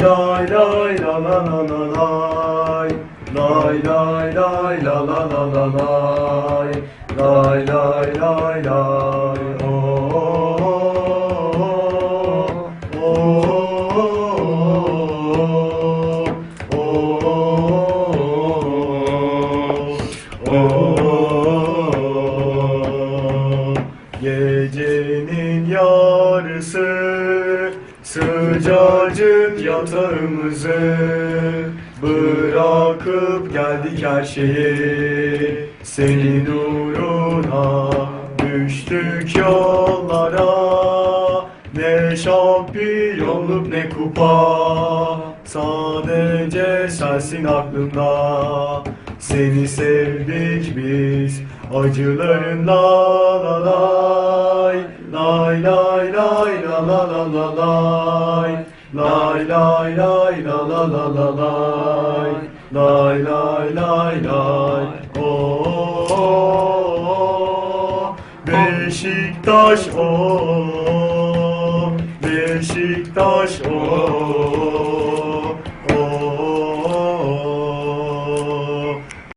Lay lay la la la la lay. Lay lay lay la la la la lay. Lay lay lay lay Gecenin yarısı Sıcacık yatağımızı Bırakıp geldik her şeyi Senin uğruna düştük yollara Ne şampiyonluk ne kupa. Sadece sensin aklımda. Seni sevdik biz Acılarınla la lay Lay lay la la la la lay. Lay lay lay la la la la lay. Lay lay lay lay. Oh, oh, oh. Beşiktaş oh. Beşiktaş oh